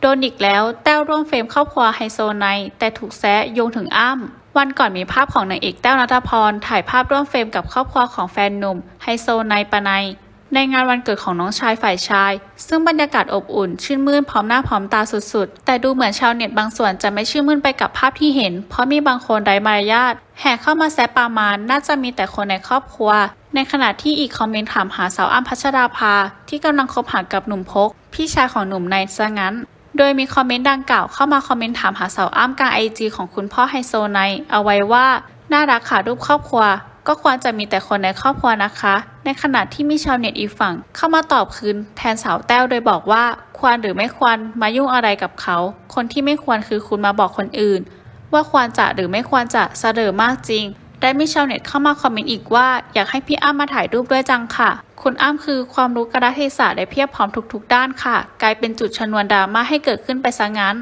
โดนอีกแล้วแต้วร่วมเฟรมครอบครัวไฮโซไนแต่ถูกแซะโยงถึงอ้ำวันก่อนมีภาพของนางเอกแต้วนัทพร ถ่ายภาพร่วมเฟรมกับครอบครัวของแฟนหนุ่มไฮโซไนปะไนในงานวันเกิดของน้องชายฝ่ายชาย ซึ่งบรรยากาศอบอุ่น ชื่นมื่นพร้อมหน้าพร้อมตาสุดๆ แต่ดูเหมือนชาวเน็ตบางส่วนจะไม่ชื่นมื่นไปกับภาพที่เห็น เพราะมีบางคนไร้มารยาทแห่เข้ามาแซะปามานน่าจะมีแต่คนในครอบครัว ในขณะที่อีกคอมเมนต์ถามหาสาวอ้ำพัชราภา ที่กำลังคบหากับหนุ่มพก พี่ชายของหนุ่มในซะงั้น โดยมีคอมเมนต์ดังกล่าวเข้ามาคอมเมนต์ถามหาสาวอ้ำกลางไอจีของคุณพ่อไฮโซไนเอาไว้ว่า น่ารักค่ะรูปครอบครัว ก็ควรจะมีแต่คนในครอบครัวนะคะ ในขณะที่มีชาวเน็ตอีกฝั่ง เข้ามาตอบคืนแทนสาวแต้วโดยบอกว่า ควรหรือไม่ควรมายุ่งอะไรกับเขา คนที่ไม่ควรคือคุณมาบอกคนอื่น ว่าควรจะหรือไม่ควรจะเสลอมากจริง ได้มีชาวเน็ตเข้ามาคอมเมนต์อีกว่า อยากให้พี่อ้ำมาถ่ายรูปด้วยจังค่ะ คุณอ้ำคือความรู้กระเทศะและเพียบพร้อมทุกๆ ด้านค่ะ กลายเป็นจุดชนวนดราม่าให้เกิดขึ้นไปซะงั้น